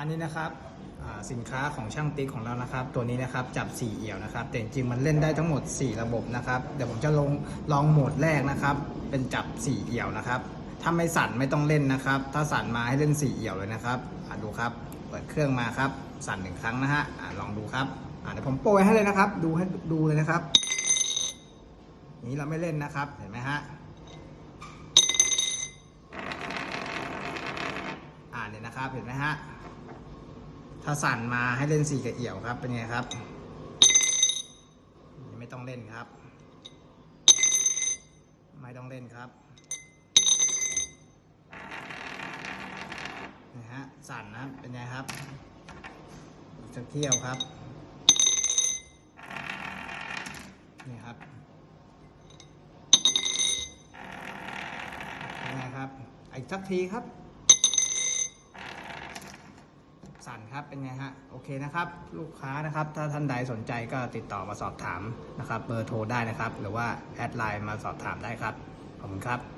อันนี้นะครับสินค้าของช่างติ๊กของเรานะครับ ตัวนี้นะครับจับ 4 เอี่ยวนะครับ แต่จริงๆมันเล่นได้ทั้งหมด 4 ระบบนะครับเดี๋ยวผมจะลงลองโหมดแรกนะครับ เป็นจับ 4 เอี่ยวนะครับ ถ้าไม่สั่นไม่ต้องเล่นนะครับ ถ้าสั่นมาให้เล่น 4 เอี่ยวเลยนะครับดูครับเปิดเครื่องมาครับ สั่นหนึ่งครั้งนะฮะอ่าลองดูครับเดี๋ยวผมโปรยให้เลยนะครับ ดูให้ดูเลยนะครับ นี้เราไม่เล่นนะครับเห็นไหมฮะอ่านเนี่ยนะครับเห็นไหมฮะ ถ้าสั่นมาให้เล่นสี่กับเอี่ยวครับ เป็นไงครับ ไม่ต้องเล่นครับ ไม่ต้องเล่นครับนะฮะสั่นนะเป็นไงครับอีกสักเที่ยวครับนี่ครับเป็นไงครับอีกสักทีครับ สั่นครับเป็นไงฮะโอเคนะครับ ลูกค้านะครับ ถ้าท่านใดสนใจก็ติดต่อมาสอบถามนะครับ เบอร์โทรได้นะครับ หรือว่าแอดไลน์มาสอบถามได้ครับขอบคุณครับ